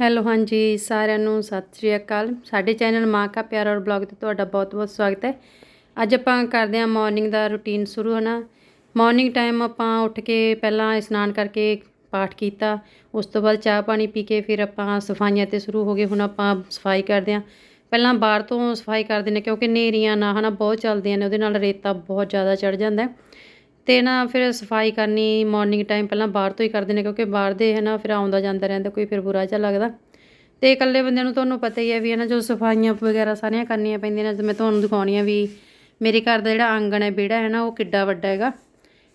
Hello, ਹਾਂਜੀ, ਸਾਰਿਆਂ ਨੂੰ ਸਤਿ ਸ਼੍ਰੀ ਅਕਾਲ। ਸਾਡੇ ਚੈਨਲ ਮਾਂ ਕਾ ਪਿਆਰ ਔਰ ਬਲੌਗ ਤੇ ਤੁਹਾਡਾ ਬਹੁਤ-ਬਹੁਤ ਸਵਾਗਤ ਹੈ। ਅੱਜ ਆਪਾਂ ਕਰਦੇ ਹਾਂ ਮਾਰਨਿੰਗ ਦਾ ਰੁਟੀਨ ਸ਼ੁਰੂ, ਹਨਾ? ਮਾਰਨਿੰਗ ਟਾਈਮ ਆਪਾਂ ਉੱਠ ਕੇ ਪਹਿਲਾਂ ਇਸ਼ਨਾਨ ਕਰਕੇ ਪਾਠ ਕੀਤਾ, ਉਸ ਤੋਂ ਬਾਅਦ ਚਾਹ ਪਾਣੀ ਪੀ ਕੇ ਫਿਰ ਆਪਾਂ ਸਫਾਈਆਂ ਤੇ ਸ਼ੁਰੂ ਹੋ ਗਏ, ਹੁਣ ਆਪਾਂ ਸਫ਼ਾਈ ਕਰਦੇ ਹਾਂ। ਪਹਿਲਾਂ ਬਾਹਰ ਤੋਂ ਸਫ਼ਾਈ ਕਰਦੇ ਨੇ ਕਿਉਂਕਿ ਨੇਰੀਆਂ ਨਾ ਹਨਾ, ਬਹੁਤ ਚੱਲਦੀਆਂ ਨੇ, ਉਹਦੇ ਨਾਲ ਰੇਤਾ ਬਹੁਤ ਜ਼ਿਆਦਾ ਚੜ ਜਾਂਦਾ ਹੈ। ਅਤੇ ਨਾ ਫਿਰ ਸਫ਼ਾਈ ਕਰਨੀ ਮੋਰਨਿੰਗ ਟਾਈਮ ਪਹਿਲਾਂ ਬਾਹਰ ਤੋਂ ਹੀ ਕਰਦੇ ਨੇ ਕਿਉਂਕਿ ਬਾਹਰ ਦੇ ਹੈ ਨਾ, ਫਿਰ ਆਉਂਦਾ ਜਾਂਦਾ ਰਹਿੰਦਾ, ਕੋਈ ਫਿਰ ਬੁਰਾ ਜਿਹਾ ਲੱਗਦਾ। ਅਤੇ ਇਕੱਲੇ ਬੰਦੇ ਨੂੰ ਤੁਹਾਨੂੰ ਪਤਾ ਹੀ ਹੈ ਵੀ ਹੈ ਨਾ ਜੋ ਸਫਾਈਆਂ ਵਗੈਰਾ ਸਾਰੀਆਂ ਕਰਨੀਆਂ ਪੈਂਦੀਆਂ ਨੇ ਤੇ ਮੈਂ ਤੁਹਾਨੂੰ ਦਿਖਾਉਣੀ ਆ ਵੀ ਮੇਰੇ ਘਰ ਦਾ ਜਿਹੜਾ ਆਂਗਣ ਹੈ, ਵਿਹੜਾ ਹੈ ਨਾ, ਉਹ ਕਿੱਡਾ ਵੱਡਾ ਹੈਗਾ।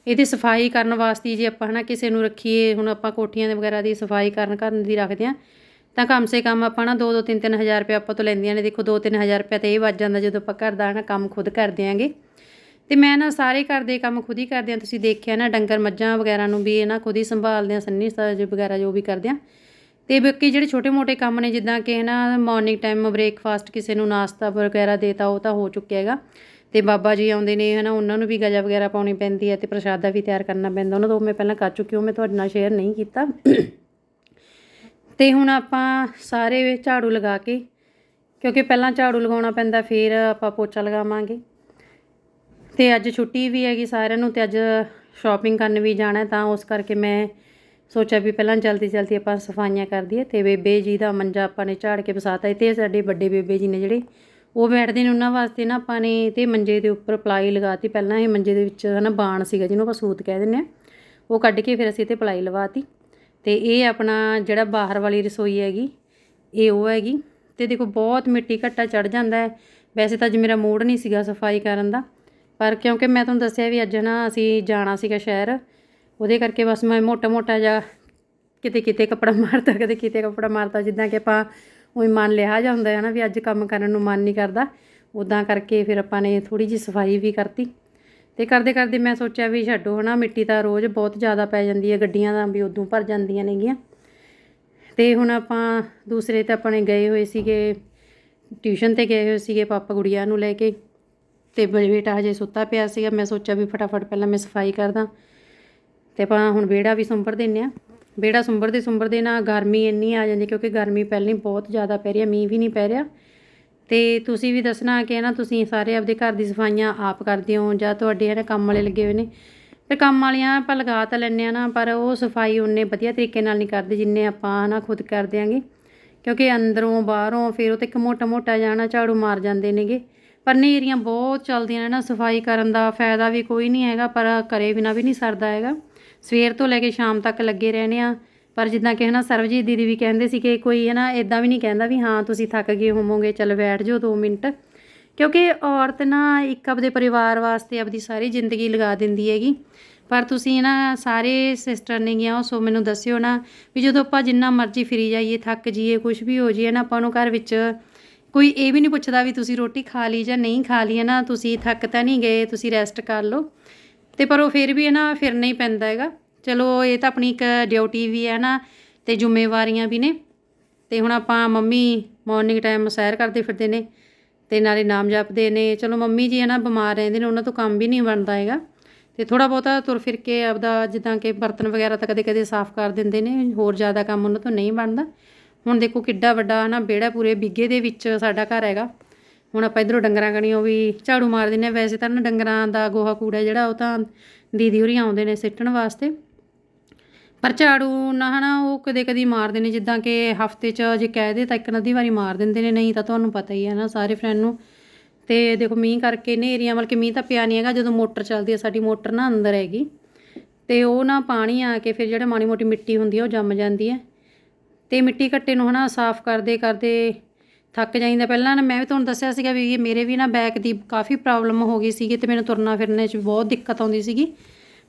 ਇਹਦੀ ਸਫ਼ਾਈ ਕਰਨ ਵਾਸਤੇ ਜੇ ਆਪਾਂ ਹਨਾ ਕਿਸੇ ਨੂੰ ਰੱਖੀਏ, ਹੁਣ ਆਪਾਂ ਕੋਠੀਆਂ ਦੇ ਵਗੈਰਾ ਦੀ ਸਫ਼ਾਈ ਕਰਨ ਕਰਨ ਦੀ ਰੱਖਦੇ ਆ ਤਾਂ ਕਮ ਸੇ ਕਮ ਆਪਾਂ ਨਾ 2-2 3-3 ਹਜ਼ਾਰ ਰੁਪਏ ਆਪਾਂ ਤੋਂ ਲੈਂਦੀਆਂ ਨੇ। ਦੇਖੋ 2-3 ਹਜ਼ਾਰ ਰੁਪਏ ਤਾਂ ਇਹ ਵੱਜ ਜਾਂਦਾ ਜਦੋਂ ਆਪਾਂ ਘਰ ਦਾ ਨਾ ਕੰਮ ਖੁਦ ਕਰਦੇ ਆਂਗੇ। ਤੇ ਮੈਂ ਨਾ ਸਾਰੇ ਘਰ ਦੇ ਕੰਮ ਖੁਦ ਹੀ ਕਰਦੀ ਆ। ਤੁਸੀਂ ਦੇਖਿਆ ਨਾ, ਡੰਗਰ ਮੱਝਾਂ ਵਗੈਰਾ ਨੂੰ ਵੀ ਇਹ ਨਾ ਖੁਦ ਹੀ ਸੰਭਾਲਦੇ ਆ, ਸੰਨੀ ਸਾਜ ਵਗੈਰਾ ਜੋ ਵੀ ਕਰਦੇ ਆ। ਤੇ ਬਾਕੀ ਜਿਹੜੇ ਛੋਟੇ-ਮੋਟੇ ਕੰਮ ਨੇ, ਜਿੱਦਾਂ ਕਿ ਨਾ ਮਾਰਨਿੰਗ ਟਾਈਮ ਬ੍ਰੇਕਫਾਸਟ ਕਿਸੇ ਨੂੰ ਨਾਸ਼ਤਾ ਵਗੈਰਾ ਦੇਤਾ ਉਹ ਤਾਂ ਹੋ ਚੁੱਕਿਆ ਹੈਗਾ। ਤੇ ਬਾਬਾ ਜੀ ਆਉਂਦੇ ਨੇ, ਹਨਾ, ਉਹਨਾਂ ਨੂੰ ਵੀ ਗਜਾ ਵਗੈਰਾ ਪਾਉਣੀ ਪੈਂਦੀ ਹੈ ਤੇ ਪ੍ਰਸ਼ਾਦਾ ਵੀ ਤਿਆਰ ਕਰਨਾ ਪੈਂਦਾ। ਉਹਨਾਂ ਤੋਂ ਮੈਂ ਪਹਿਲਾਂ ਕਰ ਚੁੱਕੀ ਹਾਂ ਮੈਂ ਤੁਹਾਡੇ ਨਾਲ ਸ਼ੇਅਰ ਨਹੀਂ ਕੀਤਾ। ਤੇ ਹੁਣ ਆਪਾਂ ਸਾਰੇ ਝਾੜੂ ਲਗਾ ਕੇ, ਕਿਉਂਕਿ ਪਹਿਲਾਂ ਝਾੜੂ ਲਗਾਉਣਾ ਪੈਂਦਾ, ਫਿਰ ਆਪਾਂ ਪੋਚਾ ਲਗਾਵਾਂਗੇ। ਤੇ ਅੱਜ ਛੁੱਟੀ ਵੀ ਹੈਗੀ ਸਾਰਿਆਂ ਨੂੰ ਤੇ ਅੱਜ ਸ਼ਾਪਿੰਗ ਕਰਨ ਵੀ ਜਾਣਾ ਤਾਂ ਉਸ ਕਰਕੇ ਮੈਂ ਸੋਚਿਆ ਵੀ ਪਹਿਲਾਂ ਜਲਦੀ ਜਲਦੀ ਆਪਾਂ ਸਫਾਈਆਂ ਕਰ ਦਈਏ ਤੇ ਬੇਬੇ ਜੀ ਦਾ ਮੰਜਾ ਆਪਾਂ ਨੇ ਝਾੜ ਕੇ ਵਸਾਤਾ ਤੇ ਸਾਡੇ ਵੱਡੇ ਬੇਬੇ ਜੀ ਨੇ ਜਿਹੜੇ ਉਹ ਬੈਠਦੇ ਨੇ ਉਹਨਾਂ ਵਾਸਤੇ ਨਾ ਆਪਾਂ ਨੇ ਤੇ ਮੰਜੇ ਦੇ ਉੱਪਰ ਪਲਾਈ ਲਗਾਤੀ। ਪਹਿਲਾਂ ਇਹ ਮੰਜੇ ਦੇ ਵਿੱਚ ਹਨਾ ਬਾਣ ਸੀਗਾ ਜਿਹਨੂੰ ਆਪਾਂ ਸੂਤ ਕਹਿ ਦਿੰਦੇ ਆ ਉਹ ਕੱਢ ਕੇ ਫਿਰ ਅਸੀਂ ਤੇ ਪਲਾਈ ਲਵਾਤੀ। ਤੇ ਇਹ ਆਪਣਾ ਜਿਹੜਾ ਬਾਹਰ ਵਾਲੀ ਰਸੋਈ ਹੈਗੀ, ਇਹ ਉਹ ਹੈਗੀ। ਤੇ ਦੇਖੋ ਬਹੁਤ ਮਿੱਟੀ ਘੱਟਾ ਚੜ ਜਾਂਦਾ ਹੈ। ਵੈਸੇ ਤਾਂ ਅੱਜ ਮੇਰਾ ਮੂਡ ਨਹੀਂ ਸੀਗਾ ਸਫ਼ਾਈ ਕਰਨ ਦਾ। ਪਰ ਕਿਉਂਕਿ ਮੈਂ ਤੁਹਾਨੂੰ ਦੱਸਿਆ ਵੀ ਅੱਜ ਨਾ ਅਸੀਂ ਜਾਣਾ ਸੀਗਾ ਸ਼ਹਿਰ, ਉਹਦੇ ਕਰਕੇ ਬਸ ਮੈਂ ਮੋਟਾ ਮੋਟਾ ਜਿਹਾ ਕਿਤੇ ਕਿਤੇ ਕੱਪੜਾ ਮਾਰਤਾ ਕਦੇ ਕਿਤੇ ਕੱਪੜਾ ਮਾਰਤਾ ਜਿੱਦਾਂ ਕਿ ਆਪਾਂ ਉਹੀ ਮਨ ਲਿਆ ਜਾਂਦਾ ਹੈ ਨਾ ਵੀ ਅੱਜ ਕੰਮ ਕਰਨ ਨੂੰ ਮਨ ਨਹੀਂ ਕਰਦਾ ਉਦਾਂ ਕਰਕੇ ਫਿਰ ਆਪਾਂ ਨੇ ਥੋੜੀ ਜਿਹੀ ਸਫ਼ਾਈ ਵੀ ਕਰਤੀ। ਤੇ ਕਰਦੇ ਕਰਦੇ ਮੈਂ ਸੋਚਿਆ ਵੀ ਛੱਡੋ ਹਨਾ, ਮਿੱਟੀ ਤਾਂ ਰੋਜ਼ ਬਹੁਤ ਜ਼ਿਆਦਾ ਪੈ ਜਾਂਦੀ ਹੈ, ਗੱਡੀਆਂ ਦਾ ਵੀ ਉਦੋਂ ਭਰ ਜਾਂਦੀਆਂ ਨੇਗੀਆਂ। ਤੇ ਹੁਣ ਆਪਾਂ ਦੂਸਰੇ ਤਾਂ ਆਪਣੇ ਗਏ ਹੋਏ ਸੀਗੇ, ਟਿਊਸ਼ਨ ਤੇ ਗਏ ਹੋਏ ਸੀਗੇ ਪਾਪਾ ਗੁੜੀਆ ਨੂੰ ਲੈ ਕੇ। ਤੇ ਬੇਟਾ ਹਜੇ ਸੁੱਤਾ ਪਿਆ ਸੀਗਾ, ਮੈਂ ਸੋਚਿਆ ਵੀ ਫਟਾਫਟ ਪਹਿਲਾਂ ਮੈਂ ਸਫ਼ਾਈ ਕਰਦਾ। ਤੇ ਆਪਾਂ ਹੁਣ ਵਿਹੜਾ ਵੀ ਸੁੰਬਰ ਦਿੰਨੇ ਆ ਵਿਹੜਾ ਸੁੰਬਰਦੇ ਸੁੰਬਰਦੇ ਨਾ ਗਰਮੀ ਇੰਨੀ ਆ ਜਾਂਦੀ ਕਿਉਂਕਿ ਗਰਮੀ ਪਹਿਲਾਂ ਹੀ ਬਹੁਤ ਜ਼ਿਆਦਾ ਪੈ ਰਹੀ ਹੈ, ਮੀਂਹ ਵੀ ਨਹੀਂ ਪੈ ਰਿਹਾ। ਤੇ ਤੁਸੀਂ ਵੀ ਦੱਸਣਾ ਕਿ ਨਾ, ਤੁਸੀਂ ਸਾਰੇ ਆਪਦੇ ਘਰ ਦੀ ਸਫਾਈਆਂ ਆਪ ਕਰਦੇ ਹੋ ਜਾਂ ਤੁਹਾਡੇ ਜਿਹੜੇ ਕੰਮ ਵਾਲੇ ਲੱਗੇ ਹੋਏ ਨੇ। ਤੇ ਕੰਮ ਵਾਲੀਆਂ ਆਪਾਂ ਲਗਾ ਤਾਂ ਲੈਂਦੇ ਆ ਨਾ, ਪਰ ਉਹ ਸਫ਼ਾਈ ਉਹਨੇ ਵਧੀਆ ਤਰੀਕੇ ਨਾਲ ਨਹੀਂ ਕਰਦੇ ਜਿੰਨੇ ਆਪਾਂ ਨਾ ਖੁਦ ਕਰ ਦਿਆਂਗੇ ਕਿਉਂਕਿ ਅੰਦਰੋਂ ਬਾਹਰੋਂ ਫਿਰ ਉਹ ਤੇ ਇੱਕ ਮੋਟਾ ਮੋਟਾ ਜਾਣਾ ਝਾੜੂ ਮਾਰ ਜਾਂਦੇ ਨੇਗੇ। ਪਰ ਨੇਰੀਆਂ ਬਹੁਤ ਚੱਲਦੀਆਂ ਨੇ ਨਾ, ਸਫ਼ਾਈ ਕਰਨ ਦਾ ਫਾਇਦਾ ਵੀ ਕੋਈ ਨਹੀਂ ਹੈਗਾ, ਪਰ ਕਰੇ ਬਿਨਾ ਵੀ ਨਹੀਂ ਸਰਦਾ ਹੈਗਾ। ਸਵੇਰ ਤੋਂ ਲੈ ਕੇ ਸ਼ਾਮ ਤੱਕ ਲੱਗੇ ਰਹਿੰਦੇ ਆ। ਪਰ ਜਿੱਦਾਂ ਕਿ ਹਨਾ ਸਰਵਜੀਤ ਦੀਦੀ ਵੀ ਕਹਿੰਦੇ ਸੀ ਕਿ ਕੋਈ ਹੈ ਨਾ ਇਦਾਂ ਵੀ ਨਹੀਂ ਕਹਿੰਦਾ ਵੀ ਹਾਂ, ਤੁਸੀਂ ਥੱਕ ਗਏ ਹੋਵੋਗੇ, ਚਲ ਬੈਠ ਜਾਓ 2 ਮਿੰਟ। ਕਿਉਂਕਿ ਔਰਤ ਨਾ ਇੱਕ ਆਪਦੇ ਪਰਿਵਾਰ ਵਾਸਤੇ ਆਪਦੀ ਸਾਰੀ ਜ਼ਿੰਦਗੀ ਲਗਾ ਦਿੰਦੀ ਹੈਗੀ। ਪਰ ਤੁਸੀਂ ਨਾ ਸਾਰੇ ਸਿਸਟਰ ਨੇ ਗਿਆ ਸੋ ਮੈਨੂੰ ਦੱਸਿਓ ਨਾ, ਵੀ ਜਦੋਂ ਆਪਾਂ ਜਿੰਨਾ ਮਰਜ਼ੀ ਫਿਰੀ ਜਾਈਏ, ਥੱਕ ਜਾਈਏ ਕੁਝ ਵੀ ਹੋ ਜਾਈਏ ਨਾ, ਆਪਾਂ ਨੂੰ ਘਰ ਵਿੱਚ ਕੋਈ ਇਹ ਵੀ ਨਹੀਂ ਪੁੱਛਦਾ ਵੀ ਤੁਸੀਂ ਰੋਟੀ ਖਾ ਲਈ ਜਾਂ ਨਹੀਂ ਖਾ ਲਈ, ਹੈ ਨਾ? ਤੁਸੀਂ ਥੱਕ ਤਾਂ ਨਹੀਂ ਗਏ, ਤੁਸੀਂ ਰੈਸਟ ਕਰ ਲਓ। ਤੇ ਪਰ ਉਹ ਫਿਰ ਵੀ ਹੈ ਨਾ, ਫਿਰਨਾ ਹੀ ਪੈਂਦਾ ਹੈਗਾ। ਚਲੋ, ਇਹ ਤਾਂ ਆਪਣੀ ਇੱਕ ਡਿਊਟੀ ਵੀ ਹੈ ਨਾ, ਤੇ ਜ਼ਿੰਮੇਵਾਰੀਆਂ ਵੀ ਨੇ। ਤੇ ਹੁਣ ਆਪਾਂ ਮੰਮੀ ਮਾਰਨਿੰਗ ਟਾਈਮ ਸੈਰ ਕਰਦੇ ਫਿਰਦੇ ਨੇ, ਤੇ ਨਾਲੇ ਨਾਮ ਜਪਦੇ ਨੇ। ਚਲੋ, ਮੰਮੀ ਜੀ ਹੈ ਨਾ, ਬਿਮਾਰ ਰਹਿੰਦੇ ਨੇ, ਉਹਨਾਂ ਤੋਂ ਕੰਮ ਵੀ ਨਹੀਂ ਬਣਦਾ ਹੈਗਾ। ਤੇ ਥੋੜਾ ਬਹੁਤਾ ਤੁਰ ਫਿਰ ਕੇ ਆਪਦਾ ਜਿੱਦਾਂ ਕਿ ਬਰਤਨ ਵਗੈਰਾ ਤਾਂ ਕਦੇ ਕਦੇ ਸਾਫ਼ ਕਰ ਦਿੰਦੇ ਨੇ, ਹੋਰ ਜ਼ਿਆਦਾ ਕੰਮ ਉਹਨਾਂ ਤੋਂ ਨਹੀਂ ਬਣਦਾ। ਹੁਣ ਦੇਖੋ ਕਿੱਡਾ ਵੱਡਾ ਨਾ ਵਿਹੜਾ ਪੂਰੇ ਬਿੱਗੇ ਦੇ ਵਿੱਚ ਸਾਡਾ ਘਰ ਹੈਗਾ। ਹੁਣ ਆਪਾਂ ਇਧਰੋਂ ਡੰਗਰਾਂ ਕਣੀਓ ਵੀ ਝਾੜੂ ਮਾਰ ਦਿੰਨੇ ਵੈਸੇ ਤਾਂ ਨਾ ਡੰਗਰਾਂ ਦਾ ਗੋਹਾ ਕੂੜਾ ਜਿਹੜਾ, ਉਹ ਤਾਂ ਦੀਦੀ ਹੋਰੀ ਆਉਂਦੇ ਨੇ ਸਿੱਟਣ ਵਾਸਤੇ। ਪਰ ਝਾੜੂ ਨਾ ਹਨਾ, ਉਹ ਕਦੇ ਕਦੀ ਮਾਰਦੇ ਨੇ। ਜਿੱਦਾਂ ਕਿ ਹਫ਼ਤੇ 'ਚ ਜੇ ਕਹਿ ਦੇ ਤਾਂ ਇੱਕ ਅੱਧੀ ਵਾਰੀ ਮਾਰ ਦਿੰਦੇ ਨੇ। ਨਹੀਂ ਤਾਂ ਤੁਹਾਨੂੰ ਪਤਾ ਹੀ ਹੈ ਨਾ ਸਾਰੇ ਫਰੈਂਡ ਨੂੰ। ਤੇ ਦੇਖੋ ਮੀਂਹ ਕਰਕੇ ਨੇਰੀਆਂ ਮਤਲਬ ਮੀਂਹ ਤਾਂ ਪਿਆ ਨਹੀਂ ਹੈਗਾ। ਜਦੋਂ ਮੋਟਰ ਚੱਲਦੀ ਹੈ, ਸਾਡੀ ਮੋਟਰ ਨਾ ਅੰਦਰ ਹੈਗੀ। ਤੇ ਉਹ ਨਾ ਪਾਣੀ ਆ ਕੇ ਫਿਰ ਜਿਹੜਾ ਮਾੜੀ ਮੋਟੀ ਮਿੱਟੀ ਹੁੰਦੀ ਹੈ ਉਹ ਜੰਮ ਜਾਂਦੀ ਹੈ। ਤੇ ਮਿੱਟੀ ਘੱਟੇ ਨੂੰ ਹਨਾ ਸਾਫ਼ ਕਰਦੇ ਕਰਦੇ ਥੱਕ ਜਾਈਦਾ। ਪਹਿਲਾਂ ਨਾ ਮੈਂ ਵੀ ਤੁਹਾਨੂੰ ਦੱਸਿਆ ਸੀਗਾ ਵੀ ਮੇਰੇ ਵੀ ਨਾ ਬੈਕ ਦੀ ਕਾਫੀ ਪ੍ਰੋਬਲਮ ਹੋ ਗਈ ਸੀਗੀ ਤੇ ਮੈਨੂੰ ਤੁਰਨਾ ਫਿਰਨੇ 'ਚ ਬਹੁਤ ਦਿੱਕਤ ਆਉਂਦੀ ਸੀਗੀ।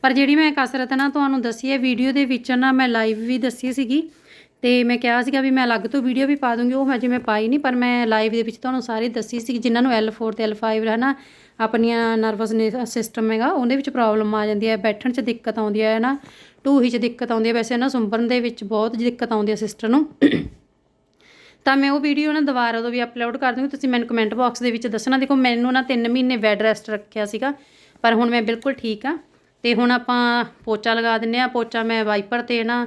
ਪਰ ਜਿਹੜੀ ਮੈਂ ਕਸਰਤ ਨਾ ਤੁਹਾਨੂੰ ਦੱਸੀ ਹੈ ਵੀਡੀਓ ਦੇ ਵਿੱਚ ਨਾ ਮੈਂ ਲਾਈਵ ਵੀ ਦੱਸੀ ਸੀਗੀ ਤੇ ਮੈਂ ਕਿਹਾ ਸੀਗਾ ਵੀ ਮੈਂ ਅਲੱਗ ਤੋਂ ਵੀਡੀਓ ਵੀ ਪਾ ਦੂੰਗੀ, ਉਹ ਹਜੇ ਮੈਂ ਪਾਈ ਨਹੀਂ, ਪਰ ਮੈਂ ਲਾਈਵ ਦੇ ਵਿੱਚ ਤੁਹਾਨੂੰ ਸਾਰੇ ਦੱਸੀ ਸੀ ਜਿਨ੍ਹਾਂ ਨੂੰ L4 ਤੇ L5 ਹੈ ਨਾ ਆਪਣੀਆਂ ਨਰਵਸ ਸਿਸਟਮ ਹੈਗਾ, ਉਹਦੇ ਵਿੱਚ ਪ੍ਰੋਬਲਮ ਆ ਜਾਂਦੀ ਹੈ, ਬੈਠਣ 'ਚ ਦਿੱਕਤ ਆਉਂਦੀ ਹੈ ਨਾ ਟੂਹੀ 'ਚ ਦਿੱਕਤ ਆਉਂਦੀ ਹੈ ਵੈਸੇ ਨਾ ਸੁੰਬਰਨ ਦੇ ਵਿੱਚ ਬਹੁਤ ਦਿੱਕਤ ਆਉਂਦੀ ਹੈ ਸਿਸਟਰ ਨੂੰ। ਤਾਂ ਮੈਂ ਉਹ ਵੀਡੀਓ ਨਾ ਦੁਬਾਰਾ ਤੋਂ ਵੀ ਅਪਲੋਡ ਕਰ ਦੂੰਗੀ। ਤੁਸੀਂ ਮੈਨੂੰ ਕਮੈਂਟ ਬਾਕਸ ਦੇ ਵਿੱਚ ਦੱਸਣਾ। ਦੇਖੋ, ਮੈਨੂੰ ਨਾ 3 ਮਹੀਨੇ ਬੈੱਡ ਰੈਸਟ ਰੱਖਿਆ ਸੀਗਾ। ਪਰ ਹੁਣ ਮੈਂ ਬਿਲਕੁਲ ਠੀਕ ਆ। ਤੇ ਹੁਣ ਆਪਾਂ ਪੋਚਾ ਲਗਾ ਦਿੰਨੇ ਆ। ਪੋਚਾ ਮੈਂ ਵਾਈਪਰ ਤੇ ਨਾ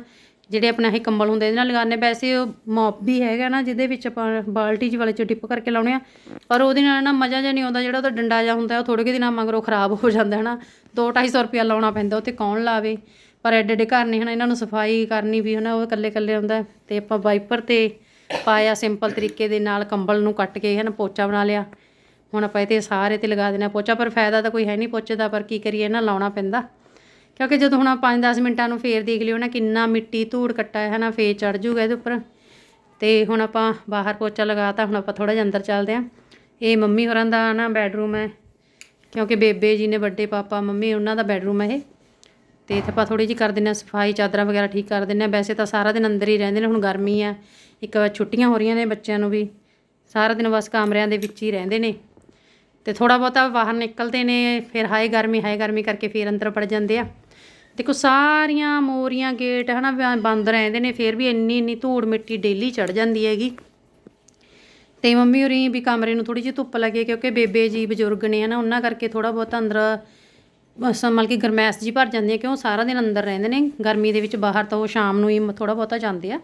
ਜਿਹੜੇ ਆਪਣਾ ਇਹ ਕੰਬਲ ਹੁੰਦੇ, ਇਹਦੇ ਨਾਲ ਲਗਾਉਂਦੇ। ਵੈਸੇ ਉਹ ਮੌਪ ਵੀ ਹੈਗਾ ਨਾ, ਜਿਹਦੇ ਵਿੱਚ ਆਪਾਂ ਬਾਲਟੀ ਚ ਵਾਲੇ ਚ ਡਿਪ ਕਰਕੇ ਲਾਉਣੇ ਆ। ਪਰ ਉਹਦੇ ਨਾਲ ਨਾ ਮਜ਼ਾ ਜਿਹਾ ਨਹੀਂ ਆਉਂਦਾ। ਜਿਹੜਾ ਉਹਦਾ ਡੰਡਾ ਜਿਹਾ ਹੁੰਦਾ, ਉਹ ਥੋੜੇ ਕੁ ਦਿਨਾਂ ਮਗਰੋਂ ਖਰਾਬ ਹੋ ਜਾਂਦਾ ਹੈ ਨਾ 2-250 ਰੁਪਇਆ ਲਾਉਣਾ ਪੈਂਦਾ ਉਹ ਤੇ ਕੌਣ ਲਾਵੇ? ਪਰ ਐਡੇ ਐਡੇ ਘਰ ਨਹੀਂ ਹਨਾ, ਇਹਨਾਂ ਨੂੰ ਸਫ਼ਾਈ ਕਰਨੀ ਵੀ ਹਨਾ, ਉਹ ਇਕੱਲੇ ਇਕੱਲੇ ਹੁੰਦਾ ਹੈ। ਤੇ ਆਪਾਂ ਵਾਈਪਰ ਤੇ ਪਾਇਆ ਸਿੰਪਲ ਤਰੀਕੇ ਦੇ ਨਾਲ ਕੰਬਲ ਨੂੰ ਕੱਟ ਕੇ ਹਨਾ, ਪੋਚਾ ਬਣਾ ਲਿਆ। ਹੁਣ ਆਪਾਂ ਇਹ ਤੇ ਸਾਰੇ ਤੇ ਲਗਾ ਦੇਣਾ ਪੋਚਾ, ਪਰ ਫਾਇਦਾ ਤਾਂ ਕੋਈ ਹੈ ਨਹੀਂ ਪੋਚੇ ਦਾ, ਪਰ ਕੀ ਕਰੀਏ ਨਾ ਲਾਉਣਾ ਪੈਂਦਾ। ਕਿਉਂਕਿ ਜਦੋਂ ਹੁਣ 5-10 ਮਿੰਟਾਂ ਨੂੰ ਫੇਰ ਦੇਖ ਲਿਓ ਨਾ, ਕਿੰਨਾ ਮਿੱਟੀ ਧੂੜ ਕੱਟਾ ਹੈ ਨਾ ਫੇਰ ਚੜ ਜੂਗਾ ਇਹਦੇ ਉੱਪਰ। ਤੇ ਹੁਣ ਆਪਾਂ ਬਾਹਰ ਪੋਚਾ ਲਗਾਤਾ, ਹੁਣ ਆਪਾਂ ਥੋੜਾ ਜਿਹਾ ਅੰਦਰ ਚੱਲਦੇ ਆਂ ਇਹ ਮੰਮੀ ਹੋਰਾਂ ਦਾ ਨਾ ਬੈਡਰੂਮ ਹੈ, ਕਿਉਂਕਿ ਬੇਬੇ ਜੀ ਨੇ, ਵੱਡੇ ਪਾਪਾ, ਮੰਮੀ, ਉਹਨਾਂ ਦਾ ਬੈਡਰੂਮ ਹੈ ਇਹ। ਤੇ ਇੱਥੇ ਆਪਾਂ ਥੋੜੀ ਜਿਹੀ ਕਰ ਦਿੰਦੇ ਹਾਂ ਸਫ਼ਾਈ, ਚਾਦਰਾਂ ਵਗੈਰਾ ਠੀਕ ਕਰ ਦਿੰਦੇ ਹਾਂ। ਵੈਸੇ ਤਾਂ ਸਾਰਾ ਦਿਨ ਅੰਦਰ ਹੀ ਰਹਿੰਦੇ ਨੇ, ਹੁਣ ਗਰਮੀ ਆ। ਇੱਕ ਛੁੱਟੀਆਂ ਹੋ ਰਹੀਆਂ ਨੇ ਬੱਚਿਆਂ ਨੂੰ ਵੀ। ਸਾਰਾ ਦਿਨ ਬਸ ਕਮਰਿਆਂ ਦੇ ਵਿੱਚ ਹੀ ਰਹਿੰਦੇ ਨੇ। ਤੇ ਥੋੜਾ ਬਹੁਤਾ ਬਾਹਰ ਨਿਕਲਦੇ ਨੇ, ਫਿਰ ਹਾਏ ਗਰਮੀ ਹਾਏ ਗਰਮੀ ਕਰਕੇ ਫਿਰ ਅੰਦਰ ਵੜ ਜਾਂਦੇ ਆ। ਦੇਖੋ ਸਾਰੀਆਂ ਮੋਰੀਆਂ, ਗੇਟ ਹਨਾ, ਬ- ਬੰਦ ਰਹਿੰਦੇ ਨੇ, ਫਿਰ ਵੀ ਇੰਨੀ ਇੰਨੀ ਧੂੜ ਮਿੱਟੀ ਡੇਲੀ ਚੜ ਜਾਂਦੀ ਹੈਗੀ। ਤੇ ਮੰਮੀ ਹੋਰੀ ਵੀ ਕਮਰੇ ਨੂੰ ਥੋੜੀ ਜਿਹੀ ਧੁੱਪ ਲੱਗੇ, ਕਿਉਂਕਿ ਬੇਬੇ ਜੀ ਬਜ਼ੁਰਗ ਨੇ ਹਨਾ, ਉਹਨਾਂ ਕਰਕੇ ਥੋੜਾ ਬਹੁਤ ਅੰਦਰ ਮਤਲਬ ਕਿ ਗਰਮੈਸ਼ ਜੀ ਭਰ ਜਾਂਦੀ ਹੈ ਕਿਉਂ ਸਾਰਾ ਦਿਨ ਅੰਦਰ ਰਹਿੰਦੇ ਨੇ, ਗਰਮੀ ਦੇ ਵਿੱਚ ਬਾਹਰ ਤਾਂ ਉਹ ਸ਼ਾਮ ਨੂੰ ਹੀ ਥੋੜਾ ਬਹੁਤਾ ਜਾਂਦੇ ਆ।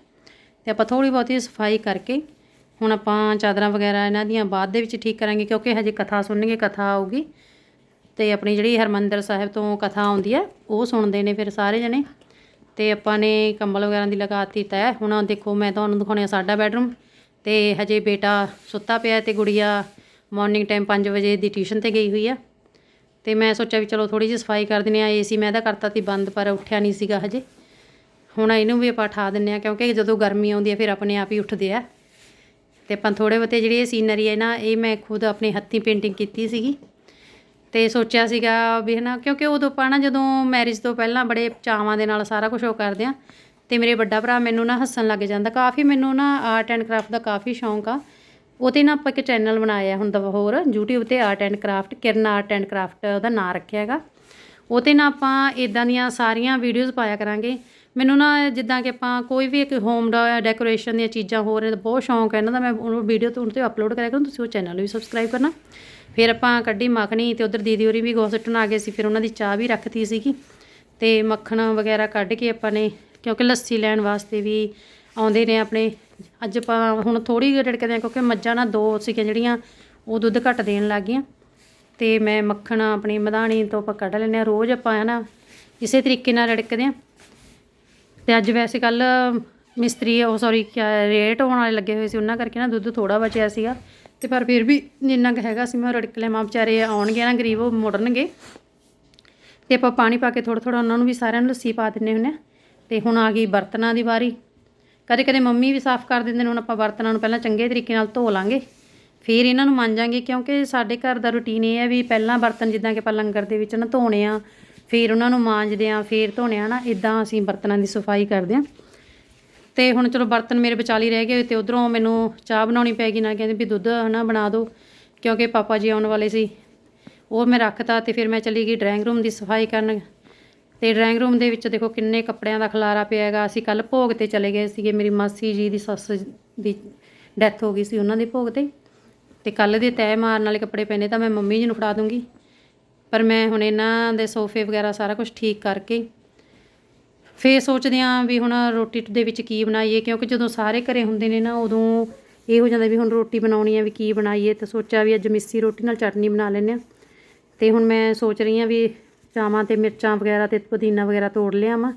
ਤੇ ਆਪਾਂ ਥੋੜੀ ਬਹੁਤੀ ਸਫ਼ਾਈ ਕਰਕੇ ਹੁਣ ਆਪਾਂ ਚਾਦਰਾਂ ਵਗੈਰਾ ਇਹਨਾਂ ਦੀਆਂ ਬਾਅਦ ਦੇ ਵਿੱਚ ਠੀਕ ਕਰਾਂਗੇ, ਕਿਉਂਕਿ ਹਜੇ ਕਥਾ ਸੁਣਨਗੇ, ਕਥਾ ਆਊਗੀ। ਤੇ ਆਪਣੀ ਜਿਹੜੀ ਹਰਮੰਦਰ ਸਾਹਿਬ ਤੋਂ ਕਥਾ ਆਉਂਦੀ ਹੈ ਉਹ ਸੁਣਦੇ ਨੇ ਫਿਰ ਸਾਰੇ ਜਣੇ। ਤੇ ਆਪਾਂ ਨੇ ਕੰਬਲ ਵਗੈਰਾ ਦੀ ਲਗਾਤੀ ਤੈ ਹੁਣ ਦੇਖੋ, ਮੈਂ ਤੁਹਾਨੂੰ ਦਿਖਾਉਣੇ ਆ ਸਾਡਾ ਬੈਡਰੂਮ। ਤੇ ਹਜੇ ਬੇਟਾ ਸੁੱਤਾ ਪਿਆ ਤੇ ਗੁੜੀਆ ਮਾਰਨਿੰਗ ਟਾਈਮ 5 ਵਜੇ ਦੀ ਟਿਊਸ਼ਨ ਤੇ ਗਈ ਹੋਈ ਆ। ਤੇ ਮੈਂ ਸੋਚਿਆ ਵੀ ਚਲੋ ਥੋੜੀ ਜਿਹੀ ਸਫ਼ਾਈ ਕਰ ਦਿੰਦੇ ਆ ਏਸੀ ਮੈਂ ਇਹਦਾ ਕਰਤਾ ਸੀ ਬੰਦ, ਪਰ ਉੱਠਿਆ ਨਹੀਂ ਸੀਗਾ ਹਜੇ। ਹੁਣ ਇਹਨੂੰ ਵੀ ਆਪਾਂ ਠਾ ਦਿੰਨੇ ਆ ਕਿਉਂਕਿ ਜਦੋਂ ਗਰਮੀ ਆਉਂਦੀ ਹੈ, ਫਿਰ ਆਪਣੇ ਆਪ ਹੀ ਉੱਠਦੇ ਆ। ਤੇ ਆਪਾਂ ਥੋੜੇ ਬਹੁਤੇ ਜਿਹੜੀ ਇਹ ਸੀਨਰੀ ਹੈ ਨਾ, ਇਹ ਮੈਂ ਖੁਦ ਆਪਣੇ ਹੱਥੀਂ ਪੇਂਟਿੰਗ ਕੀਤੀ ਸੀਗੀ। ਤੇ ਸੋਚਿਆ ਸੀਗਾ ਵੀ ਹਨਾ, ਕਿਉਂਕਿ ਉਦੋਂ ਆਪਾਂ ਨਾ ਜਦੋਂ ਮੈਰਿਜ ਤੋਂ ਪਹਿਲਾਂ ਬੜੇ ਚਾਵਾਂ ਦੇ ਨਾਲ ਸਾਰਾ ਕੁਝ ਉਹ ਕਰਦੇ ਆ ਤੇ ਮੇਰੇ ਵੱਡਾ ਭਰਾ ਮੈਨੂੰ ਨਾ ਹੱਸਣ ਲੱਗ ਜਾਂਦਾ। ਕਾਫੀ ਮੈਨੂੰ ਨਾ ਆਰਟ ਐਂਡ ਕਰਾਫਟ ਦਾ ਕਾਫੀ ਸ਼ੌਂਕ ਆ। ਉਹ 'ਤੇ ਨਾ ਆਪਾਂ ਇੱਕ ਚੈਨਲ ਬਣਾਇਆ ਹੁੰਦਾ ਹੋਰ, YouTube ਤੇ art and craft Kiran art and craft ਉਹਦਾ ਨਾਂ ਰੱਖਿਆ ਹੈਗਾ। ਉਹ 'ਤੇ ਨਾ ਆਪਾਂ ਇਦਾਂ ਦੀਆਂ ਸਾਰੀਆਂ ਵੀਡੀਓਜ਼ ਪਾਇਆ ਕਰਾਂਗੇ। ਮੈਨੂੰ ਨਾ ਜਿੱਦਾਂ ਕਿ ਆਪਾਂ ਕੋਈ ਵੀ ਇੱਕ ਹੋਮ ਡੈਕੋਰੇਸ਼ਨ ਦੀਆਂ ਚੀਜ਼ਾਂ ਹੋਰ ਨੇ ਬਹੁਤ ਸ਼ੌਂਕ ਹੈ ਇਹਨਾਂ ਦਾ ਮੈਂ ਉਹ ਵੀਡੀਓ ਤੋਂ ਤੇ ਅਪਲੋਡ ਕਰਿਆ ਕਰੂੰ, ਤੁਸੀਂ ਉਹ ਚੈਨਲ ਵੀ ਸਬਸਕ੍ਰਾਈਬ ਕਰਨਾ। ਫਿਰ ਆਪਾਂ ਕੱਢੀ ਮੱਖਣੀ ਤੇ ਉਧਰ ਦੀਦੀ ਹੋਰੀ ਵੀ ਗੋਸਟਣ ਆ ਗਏ ਸੀ, ਫਿਰ ਉਹਨਾਂ ਦੀ ਚਾਹ ਵੀ ਰੱਖਤੀ ਸੀਗੀ। ਤੇ ਮੱਖਣ ਵਗੈਰਾ ਕੱਢ ਕੇ ਆਪਾਂ ਨੇ, ਕਿਉਂਕਿ ਲੱਸੀ ਲੈਣ ਵਾਸਤੇ ਵੀ ਆਉਂਦੇ ਨੇ ਆਪਣੇ ਅੱਜ ਆਪਾਂ ਹੁਣ ਥੋੜੀ ਰੜਕਦੇ ਆ ਕਿਉਂਕਿ ਮੱਝਾਂ ਨਾ ਦੋ ਸੀਗੀਆਂ ਜਿਹੜੀਆਂ, ਉਹ ਦੁੱਧ ਘੱਟ ਦੇਣ ਲੱਗ ਗਈਆਂ। ਤੇ ਮੈਂ ਮੱਖਣ ਆਪਣੀ ਮਧਾਣੀ ਤੋਂ ਆਪਾਂ ਕੱਢ ਲੈਂਦੇ ਆ ਰੋਜ਼ ਆਪਾਂ ਹੈ ਨਾ ਇਸੇ ਤਰੀਕੇ ਨਾਲ ਰੜਕਦੇ ਆ ਤੇ ਅੱਜ ਵੈਸੇ ਕੱਲ ਮਿਸਤਰੀ, ਉਹ ਸੌਰੀ ਕਿਆ ਰੇਟ ਹੋਣ ਵਾਲੇ ਲੱਗੇ ਹੋਏ ਸੀ, ਉਹਨਾਂ ਕਰਕੇ ਨਾ ਦੁੱਧ ਥੋੜਾ ਬਚਿਆ ਸੀਗਾ। ਤੇ ਪਰ ਫਿਰ ਵੀ ਜਿੰਨਾ ਕੁ ਹੈਗਾ ਸੀ, ਮੈਂ ਰੜਕ ਲਿਆ ਵਿਚਾਰੇ ਆਉਣਗੇ ਨਾ ਗਰੀਬ, ਉਹ ਮੁੜਨਗੇ। ਤੇ ਆਪਾਂ ਪਾਣੀ ਪਾ ਕੇ ਥੋੜਾ ਥੋੜਾ ਉਹਨਾਂ ਨੂੰ ਵੀ ਸਾਰਿਆਂ ਨੂੰ ਲੱਸੀ ਪਾ ਦਿੰਨੇ ਹੁੰਨੇ ਆ ਤੇ ਹੁਣ ਆ ਗਈ ਬਰਤਨਾਂ ਦੀ ਵਾਰੀ। ਕਦੇ ਕਦੇ ਮੰਮੀ ਵੀ ਸਾਫ਼ ਕਰ ਦਿੰਦੇ ਨੇ, ਹੁਣ ਆਪਾਂ ਬਰਤਨਾਂ ਨੂੰ ਪਹਿਲਾਂ ਚੰਗੇ ਤਰੀਕੇ ਨਾਲ ਧੋ ਲਾਂਗੇ। ਫਿਰ ਇਹਨਾਂ ਨੂੰ ਮਾਂਜਾਂਗੇ ਕਿਉਂਕਿ ਸਾਡੇ ਘਰ ਦਾ ਰੁਟੀਨ ਇਹ ਹੈ ਵੀ ਪਹਿਲਾਂ ਬਰਤਨ ਜਿੱਦਾਂ ਕਿ ਆਪਾਂ ਲੰਗਰ ਦੇ ਵਿੱਚ ਨਾ ਧੋਣੇ ਆ, ਫਿਰ ਉਹਨਾਂ ਨੂੰ ਮਾਂਜਦੇ ਆ, ਫਿਰ ਧੋਣੇ ਆ ਨਾ ਇਦਾਂ ਅਸੀਂ ਬਰਤਨਾਂ ਦੀ ਸਫ਼ਾਈ ਕਰਦੇ ਆ। ਤੇ ਹੁਣ ਚਲੋ ਬਰਤਨ ਮੇਰੇ ਵਿਚਾਲੀ ਰਹਿ ਗਏ ਤੇ ਉਧਰੋਂ ਮੈਨੂੰ ਚਾਹ ਬਣਾਉਣੀ ਪੈ ਗਈ ਨਾ ਕਹਿੰਦੇ ਵੀ ਦੁੱਧ ਹਨਾ ਬਣਾ ਦਿਓ, ਕਿਉਂਕਿ ਪਾਪਾ ਜੀ ਆਉਣ ਵਾਲੇ ਸੀ, ਉਹ ਮੈਂ ਰੱਖਤਾ ਤੇ ਫਿਰ ਮੈਂ ਚਲੀ ਗਈ ਡਰਾਇੰਗ ਰੂਮ ਦੀ ਸਫ਼ਾਈ ਕਰਨ। ਤੇ ਡਰਾਇੰਗ ਰੂਮ ਦੇ ਵਿੱਚ ਦੇਖੋ ਕਿੰਨੇ ਕੱਪੜਿਆਂ ਦਾ ਖਲਾਰਾ ਪਿਆ ਹੈਗਾ। ਅਸੀਂ ਕੱਲ ਭੋਗ ਤੇ ਚਲੇ ਗਏ ਸੀਗੇ। ਮੇਰੀ ਮਾਸੀ ਜੀ ਦੀ ਸੱਸ ਦੀ ਡੈਥ ਹੋ ਗਈ ਸੀ ਉਹਨਾਂ ਦੇ ਭੋਗ ਤੇ। ਤੇ ਕੱਲ ਦੇ ਤੈਅ ਮਾਰਨ ਵਾਲੇ ਕੱਪੜੇ ਪੈਣੇ ਤਾਂ ਮੈਂ ਮੰਮੀ ਜੀ ਨੂੰ ਫੜਾ ਦੂੰਗੀ। ਪਰ ਮੈਂ ਹੁਣ ਇਹਨਾਂ ਦੇ ਸੋਫੇ ਵਗੈਰਾ ਸਾਰਾ ਕੁਝ ਠੀਕ ਕਰਕੇ ਫੇਰ ਸੋਚਦੇ ਆਂ ਵੀ ਹੁਣ ਰੋਟੀ ਦੇ ਵਿੱਚ ਕੀ ਬਣਾਈਏ। ਕਿਉਂਕਿ ਜਦੋਂ ਸਾਰੇ ਘਰੇ ਹੁੰਦੇ ਨੇ ਨਾ, ਉਦੋਂ ਇਹ ਹੋ ਜਾਂਦਾ ਵੀ ਹੁਣ ਰੋਟੀ ਬਣਾਉਣੀ ਆ ਵੀ ਕੀ ਬਣਾਈਏ। ਤੇ ਸੋਚਿਆ ਵੀ ਅੱਜ ਮਿੱਸੀ ਰੋਟੀ ਨਾਲ ਚਟਨੀ ਬਣਾ ਲੈਂਦੇ ਆ ਤੇ ਹੁਣ ਮੈਂ ਸੋਚ ਰਹੀ ਆ ਵੀ ਚਾਵਾਂ ਤੇ ਮਿਰਚਾਂ ਵਗੈਰਾ ਤੇ ਪੁਦੀਨਾ ਵਗੈਰਾ ਤੋੜ ਲਿਆ ਵਾ।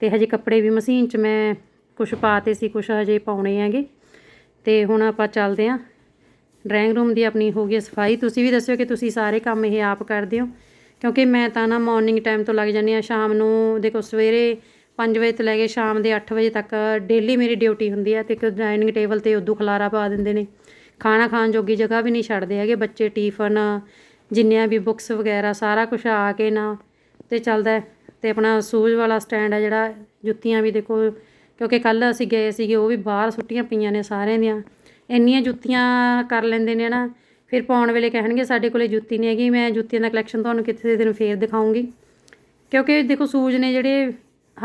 ਤੇ ਹਜੇ ਕੱਪੜੇ ਵੀ ਮਸ਼ੀਨ 'ਚ ਮੈਂ ਕੁਝ ਪਾਤੇ ਸੀ ਕੁਝ ਹਜੇ ਪਾਉਣੇ ਹੈਗੇ। ਤੇ ਹੁਣ ਆਪਾਂ ਚੱਲਦੇ ਆਂ। ਡਰਾਇੰਗ ਰੂਮ ਦੀ ਆਪਣੀ ਹੋ ਗਈ ਸਫ਼ਾਈ। ਤੁਸੀਂ ਵੀ ਦੱਸਿਓ ਕਿ ਤੁਸੀਂ ਸਾਰੇ ਕੰਮ ਇਹ ਆਪ ਕਰਦੇ ਹੋ। ਕਿਉਂਕਿ ਮੈਂ ਤਾਂ ਨਾ ਮਾਰਨਿੰਗ ਟਾਈਮ ਤੋਂ ਲੱਗ ਜਾਂਦੀ ਆ। ਸ਼ਾਮ ਨੂੰ ਦੇਖੋ ਸਵੇਰੇ 5 ਵਜੇ ਤੋਂ ਲੈ ਕੇ ਸ਼ਾਮ ਦੇ 8 ਵਜੇ ਤੱਕ ਡੇਲੀ ਮੇਰੀ ਡਿਊਟੀ ਹੁੰਦੀ ਹੈ ਤੇ ਇੱਕ ਡਾਈਨਿੰਗ ਟੇਬਲ ਤੇ ਉਦੋਂ ਖਲਾਰਾ ਪਾ ਦਿੰਦੇ ਨੇ। ਖਾਣਾ ਖਾਣ ਜੋਗੀ ਜਗ੍ਹਾ ਵੀ ਨਹੀਂ ਛੱਡਦੇ ਹੈਗੇ। ਬੱਚੇ ਟੀਫਨ ਜਿੰਨੀਆਂ ਵੀ ਬੁੱਕਸ ਵਗੈਰਾ, ਸਾਰਾ ਕੁਛ ਆ ਕੇ ਨਾ ਤੇ ਚੱਲਦਾ ਹੈ। ਤੇ ਆਪਣਾ ਸੂਜ ਵਾਲਾ ਸਟੈਂਡ ਹੈ ਜਿਹੜਾ, ਜੁੱਤੀਆਂ ਵੀ ਦੇਖੋ, ਕਿਉਂਕਿ ਕੱਲ ਅਸੀਂ ਗਏ ਸੀਗੇ, ਉਹ ਵੀ ਬਾਹਰ ਸੁੱਟੀਆਂ ਪਈਆਂ ਨੇ ਸਾਰਿਆਂ ਦੀਆਂ। ਇੰਨੀਆਂ ਜੁੱਤੀਆਂ ਕਰ ਲੈਂਦੇ ਨੇ ਨਾ ਫਿਰ ਪਾਉਣ ਵੇਲੇ ਕਹਿਣਗੇ ਸਾਡੇ ਕੋਲੇ ਜੁੱਤੀ ਨਹੀਂ ਹੈਗੀ, ਮੈਂ ਜੁੱਤੀਆਂ ਦਾ ਕਲੈਕਸ਼ਨ ਤੁਹਾਨੂੰ ਕਿਸੇ ਦਿਨ ਫੇਰ ਦਿਖਾਉਂਗੀ। ਕਿਉਂਕਿ ਦੇਖੋ ਸੂਜ ਨੇ ਜਿਹੜੇ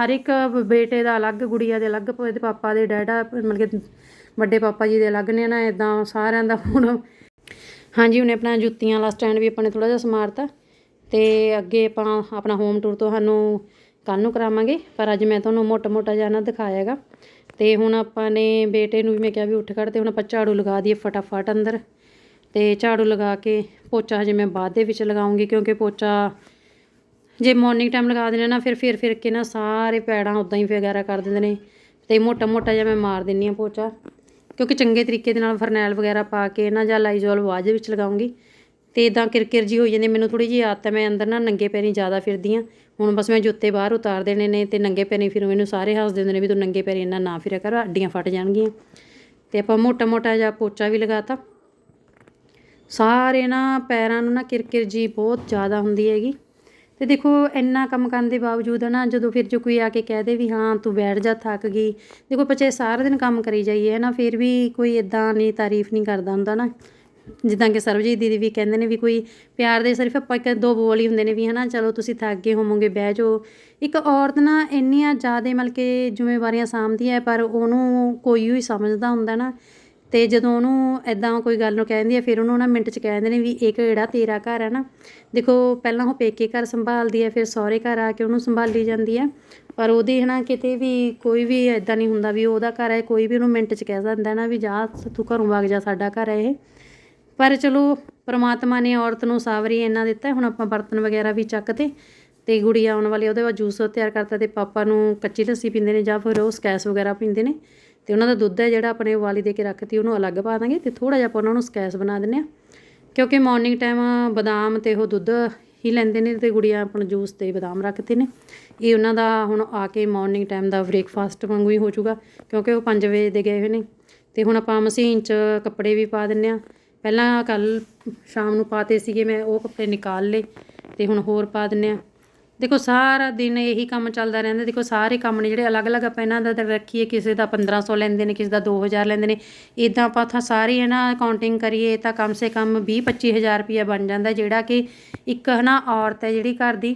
ਹਰ ਇੱਕ ਬੇਟੇ ਦਾ ਅਲੱਗ, ਗੁੜੀਆ ਦੇ ਅਲੱਗ ਪ- ਪਾਪਾ ਦੇ ਡੈਡਾ, ਮਤਲਬ ਕਿ ਵੱਡੇ ਪਾਪਾ ਜੀ ਦੇ ਅਲੱਗ ਨੇ ਨਾ ਇਦਾਂ ਸਾਰਿਆਂ ਦਾ ਹੁਣ ਹਾਂਜੀ, ਉਹਨੇ ਆਪਣਾ ਜੁੱਤੀਆਂ ਵਾਲਾ ਸਟੈਂਡ ਵੀ ਆਪਾਂ ਨੇ ਥੋੜਾ ਜਿਹਾ ਸਮਾਰਤਾ ਤੇ ਅੱਗੇ ਆਪਾਂ ਆਪਣਾ ਹੋਮ ਟੂਰ ਤੁਹਾਨੂੰ ਕੱਲ੍ਹ ਨੂੰ ਕਰਾਵਾਂਗੇ, ਪਰ ਅੱਜ ਮੈਂ ਤੁਹਾਨੂੰ ਮੋਟਾ ਮੋਟਾ ਜਿਹਾ ਨਾ ਦਿਖਾਇਆਗਾ। ਤੇ ਹੁਣ ਆਪਾਂ ਨੇ ਬੇਟੇ ਨੂੰ ਵੀ ਮੈਂ ਕਿਹਾ ਵੀ ਉੱਠ ਖੜ ਤੇ ਹੁਣ ਆਪਾਂ ਝਾੜੂ ਲਗਾ ਦਈਏ ਫਟਾਫਟ ਅੰਦਰ। ਤੇ ਝਾੜੂ ਲਗਾ ਕੇ ਪੋਚਾ ਹਜੇ ਮੈਂ ਬਾਅਦ ਦੇ ਵਿੱਚ ਲਗਾਉਂਗੀ, ਕਿਉਂਕਿ ਪੋਚਾ ਜੇ ਮਾਰਨਿੰਗ ਟਾਈਮ ਲਗਾ ਦਿੰਦੇ ਨਾ, ਫਿਰ ਫਿਰ ਫਿਰ ਕੇ ਨਾ ਸਾਰੇ ਪੈੜਾਂ ਉਦਾਂ ਹੀ ਵਗੈਰਾ ਕਰ ਦਿੰਦੇ ਨੇ। ਤੇ ਮੋਟਾ ਮੋਟਾ ਜਿਹਾ ਮੈਂ ਮਾਰ ਦਿੰਨੀ ਆ ਪੋਚਾ। ਕਿਉਂਕਿ ਚੰਗੇ ਤਰੀਕੇ ਦੇ ਨਾਲ ਫਰਨੈਲ ਵਗੈਰਾ ਪਾ ਕੇ ਨਾ ਜਾਂ ਲਾਈਜ਼ੋਲ ਬਾਅਦ ਦੇ ਵਿੱਚ ਲਗਾਉਂਗੀ। ਤੇ ਇਦਾਂ ਕਿਰਕਿਰ ਜੀ ਹੋਈ ਜਾਂਦੀ ਮੈਨੂੰ ਥੋੜੀ ਜਿਹੀ ਆਦਤ ਹੈ, ਮੈਂ ਅੰਦਰ ਨਾ ਨੰਗੇ ਪੈਰੀ ਜ਼ਿਆਦਾ ਫਿਰਦੀ ਆ ਹੁਣ ਬਸ ਮੈਂ ਜੁੱਤੇ ਬਾਹਰ ਉਤਾਰ ਦੇਣੇ ਨੇ ਤੇ ਨੰਗੇ ਪੈਰੀ ਫਿਰ ਮੈਨੂੰ ਸਾਰੇ ਹੱਸ ਦਿੰਦੇ ਨੇ ਵੀ ਤੂੰ ਨੰਗੇ ਪੈਰੀ ਇੰਨਾ ਨਾ ਫਿਰਿਆ ਕਰ ਅੱਡੀਆਂ ਫਟ ਜਾਣਗੀਆਂ। ਤੇ ਆਪਾਂ ਮੋਟਾ ਮੋਟਾ ਜਿਹਾ ਪੋਚਾ ਵੀ ਲਗਾਤਾ। ਸਾਰੇ ਨਾ ਪੈਰਾਂ ਨੂੰ ਨਾ ਕਿਰਕਿਰ ਜੀ ਬਹੁਤ ਜ਼ਿਆਦਾ ਹੁੰਦੀ ਹੈਗੀ। ਤੇ ਦੇਖੋ, ਇੰਨਾ ਕੰਮ ਕਰਨ ਦੇ ਬਾਵਜੂਦ ਨਾ ਜਦੋਂ ਫਿਰ ਜੋ ਕੋਈ ਆ ਕੇ ਕਹਿ ਦੇ ਵੀ ਹਾਂ, ਤੂੰ ਬੈਠ ਜਾ, ਥੱਕ ਗਈ। ਦੇਖੋ, ਬੱਚੇ ਸਾਰਾ ਦਿਨ ਕੰਮ ਕਰੀ ਜਾਈਏ ਨਾ? ਫਿਰ ਵੀ ਕੋਈ ਇਦਾਂ ਨਹੀਂ ਤਾਰੀਫ ਨਹੀਂ ਕਰਦਾ ਹੁੰਦਾ ਨਾ। ਜਿੱਦਾਂ ਕਿ ਸਰਬਜੀਤ ਦੀਦੀ ਵੀ ਕਹਿੰਦੇ ਨੇ ਵੀ ਕੋਈ ਪਿਆਰ ਦੇ ਸਿਰਫ ਆਪਾਂ ਇੱਕ ਦੋ ਬੋਲ ਹੀ ਹੁੰਦੇ ਨੇ ਵੀ, ਹਨਾ? ਚਲੋ, ਤੁਸੀਂ ਥੱਕ ਗਏ ਹੋਵੋਗੇ, ਬਹਿ ਜਾਓ। ਇੱਕ ਔਰਤ ਨਾ ਇੰਨੀਆਂ ਜ਼ਿਆਦਾ ਮਤਲਬ ਕਿ ਜ਼ਿੰਮੇਵਾਰੀਆਂ ਸਾਂਭਦੀ ਹੈ, ਪਰ ਉਹਨੂੰ ਕੋਈ ਹੀ ਸਮਝਦਾ ਹੁੰਦਾ ਨਾ। ਤੇ ਜਦੋਂ ਉਹਨੂੰ ਐਦਾਂ ਕੋਈ ਗੱਲ ਨੂੰ ਕਹਿੰਦੀ ਹੈ ਫਿਰ ਉਹਨੂੰ ਨਾ ਮਿੰਟ 'ਚ ਕਹਿ ਦਿੰਦੇ ਨੇ ਵੀ ਇਹ ਕਿਹੜਾ ਤੇਰਾ ਘਰ ਹੈ ਨਾ। ਦੇਖੋ, ਪਹਿਲਾਂ ਉਹ ਪੇਕੇ ਘਰ ਸੰਭਾਲਦੀ ਹੈ ਫਿਰ ਸਹੁਰੇ ਘਰ ਆ ਕੇ ਉਹਨੂੰ ਸੰਭਾਲੀ ਜਾਂਦੀ ਹੈ ਪਰ ਉਹਦੀ ਹਨਾ ਕਿਤੇ ਵੀ ਕੋਈ ਵੀ ਐਦਾਂ ਨਹੀਂ ਹੁੰਦਾ ਵੀ ਉਹਦਾ ਘਰ ਹੈ ਕੋਈ ਵੀ ਉਹਨੂੰ ਮਿੰਟ 'ਚ ਕਹਿ ਦਿੰਦਾ ਨਾ ਵੀ ਜਾ, ਤੂੰ ਘਰੋਂ ਵਗ ਜਾ, ਸਾਡਾ ਘਰ ਹੈ ਇਹ। ਪਰ ਚਲੋ, ਪ੍ਰਮਾਤਮਾ ਨੇ ਔਰਤ ਨੂੰ ਸਾਵਰੀ ਇੰਨਾ ਦਿੱਤਾ, ਹੁਣ ਆਪਾਂ ਬਰਤਨ ਵਗੈਰਾ ਵੀ ਚੱਕਤੇ ਤੇ ਗੁੜੀ ਆਉਣ ਵਾਲੀ ਉਹਦੇ ਬਾਅਦ ਜੂਸ ਤਿਆਰ ਕਰਤਾ ਤੇ ਪਾਪਾ ਨੂੰ ਕੱਚੀ ਲੱਸੀ ਪੀਂਦੇ ਨੇ ਜਾਂ ਫਿਰ ਉਹ ਸਕੈਸ ਵਗੈਰਾ ਪੀਂਦੇ ਨੇ। ਤੇ ਉਹਨਾਂ ਦਾ ਦੁੱਧ ਹੈ ਜਿਹੜਾ ਆਪਣੇ ਉਬਾਲੀ ਦੇ ਕੇ ਰੱਖਤੀ, ਉਹਨੂੰ ਅਲੱਗ ਪਾ ਦਾਂਗੇ ਤੇ ਥੋੜਾ ਜਿਹਾ ਆਪਾਂ ਉਹਨਾਂ ਨੂੰ ਸਕੈਸ ਬਣਾ ਦਿੰਨੇ ਆ ਕਿਉਂਕਿ ਮਾਰਨਿੰਗ ਟਾਈਮ ਬਦਾਮ ਤੇ ਉਹ ਦੁੱਧ ਹੀ ਲੈਂਦੇ ਨੇ ਤੇ ਗੁੜੀਆਂ ਆਪਣਾ ਜੂਸ ਤੇ ਬਦਾਮ ਰੱਖਦੇ ਨੇ। ਇਹ ਉਹਨਾਂ ਦਾ ਹੁਣ ਆ ਕੇ ਮਾਰਨਿੰਗ ਟਾਈਮ ਦਾ ਬ੍ਰੇਕਫਾਸਟ ਵਾਂਗੂ ਹੀ ਹੋ ਜਾਊਗਾ, ਕਿਉਂਕਿ ਉਹ 5 ਵਜੇ ਦੇ ਗਏ ਹੋਏ ਨੇ। ਤੇ ਹੁਣ ਆਪਾਂ ਮਸ਼ੀਨ 'ਚ ਕੱਪੜੇ ਵੀ ਪਾ ਦਿੰਨੇ ਆ ਪਹਿਲਾਂ ਕੱਲ ਸ਼ਾਮ ਨੂੰ ਪਾਤੇ ਸੀਗੇ, ਮੈਂ ਉਹ ਕੱਪੜੇ ਨਿਕਾਲ ਲਏ ਤੇ ਹੁਣ ਹੋਰ ਪਾ ਦਿੰਨੇ ਆ ਦੇਖੋ ਸਾਰਾ ਦਿਨ ਇਹੀ ਕੰਮ ਚੱਲਦਾ ਰਹਿੰਦਾ, ਦੇਖੋ ਸਾਰੇ ਕੰਮ ਨੇ ਜਿਹੜੇ ਅਲੱਗ-ਅਲੱਗ ਆਪਾਂ ਇਹਨਾਂ ਦਾ ਰੱਖੀਏ, ਕਿਸੇ ਦਾ 1500 ਲੈਂਦੇ ਨੇ, ਕਿਸੇ ਦਾ 2000 ਲੈਂਦੇ ਨੇ ਇਦਾਂ ਆਪਾਂ ਤਾਂ ਸਾਰੇ ਹੈ ਨਾ ਕਾਊਂਟਿੰਗ ਕਰੀਏ ਤਾਂ ਕਮ ਸੇ ਕਮ 20-25000 ਰੁਪਇਆ ਬਣ ਜਾਂਦਾ, ਜਿਹੜਾ ਕਿ ਇੱਕ ਹਨਾ ਔਰਤ ਹੈ ਜਿਹੜੀ ਘਰ ਦੀ,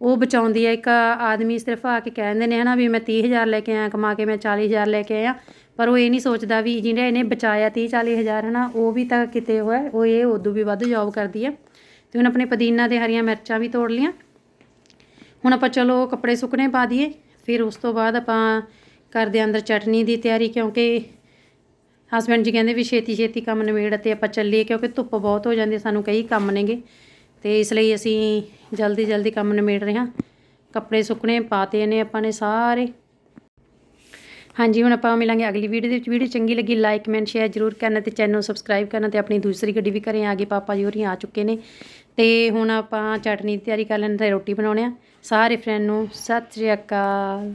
ਉਹ ਬਚਾਉਂਦੀ ਹੈ, ਇੱਕ ਆਦਮੀ ਸਿਰਫ ਆ ਕੇ ਕਹਿ ਦਿੰਦੇ ਨੇ ਹਨਾ ਵੀ ਮੈਂ 30000 ਲੈ ਕੇ ਆਇਆ, ਕਮਾ ਕੇ ਮੈਂ 40000 ਲੈ ਕੇ ਆਇਆ, ਪਰ ਉਹ ਇਹ ਨਹੀਂ ਸੋਚਦਾ ਵੀ ਜਿਹੜਾ ਇਹਨੇ ਬਚਾਇਆ 30 40000 ਹਨਾ ਉਹ ਵੀ ਤਾਂ ਕਿਤੇ ਹੋਇਆ ਉਹ ਇਹ ਉਦੋਂ ਵੀ ਵੱਧ ਜੌਬ ਕਰਦੀ ਹੈ, ਤੇ ਹੁਣ ਆਪਣੇ ਪੁਦੀਨਾ ਤੇ ਹਰੀਆਂ ਮਿਰਚਾਂ ਵੀ ਤੋੜ ਲੀਆਂ ਹੁਣ ਆਪਾਂ ਚਲੋ ਕੱਪੜੇ ਸੁੱਕਣੇ ਪਾ ਦਈਏ ਫਿਰ ਉਸ ਤੋਂ ਬਾਅਦ ਆਪਾਂ ਕਰਦੇ ਅੰਦਰ ਚਟਨੀ ਦੀ ਤਿਆਰੀ ਕਿਉਂਕਿ ਹਸਬੈਂਡ ਜੀ ਕਹਿੰਦੇ ਵੀ ਛੇਤੀ ਛੇਤੀ ਕੰਮ ਨਿਬੇੜ ਤੇ ਆਪਾਂ ਚੱਲੀਏ ਕਿਉਂਕਿ ਧੁੱਪ ਬਹੁਤ ਹੋ ਜਾਂਦੀ ਹੈ, ਸਾਨੂੰ ਕਈ ਕੰਮ ਨੇਗੇ। ਤੇ ਇਸ ਲਈ ਅਸੀਂ ਜਲਦੀ ਜਲਦੀ ਕੰਮ ਨਿਬੇੜ ਰਹੇ ਹਾਂ। ਕੱਪੜੇ ਸੁੱਕਣੇ ਪਾਤੇ ਨੇ ਆਪਾਂ ਨੇ ਸਾਰੇ। ਹਾਂਜੀ ਹੁਣ ਆਪਾਂ ਮਿਲਾਂਗੇ ਅਗਲੀ ਵੀਡੀਓ ਦੇ ਵਿੱਚ। ਵੀਡੀਓ ਚੰਗੀ ਲੱਗੀ ਲਾਈਕ ਕਮੈਂਟ ਸ਼ੇਅਰ ਜ਼ਰੂਰ ਕਰਨਾ ਤੇ ਚੈਨਲ ਨੂੰ ਸਬਸਕ੍ਰਾਈਬ ਕਰਨਾ ਤੇ ਆਪਣੀ ਦੂਸਰੀ ਗੱਡੀ ਵੀ ਘਰੇ ਆ ਗਈ ਪਾਪਾ ਜੀ ਹੋਰੀ ਆ ਚੁੱਕੇ ਨੇ। ਤੇ ਹੁਣ ਆਪਾਂ ਚਟਨੀ ਦੀ ਤਿਆਰੀ ਕਰ ਲੈਣ ਤੇ ਰੋਟੀ ਬਣਾਉਣੇ ਆ। ਸਾਰੇ ਫਰੈਂਡ ਨੂੰ ਸਤਿ ਸ਼੍ਰੀ ਅਕਾਲ।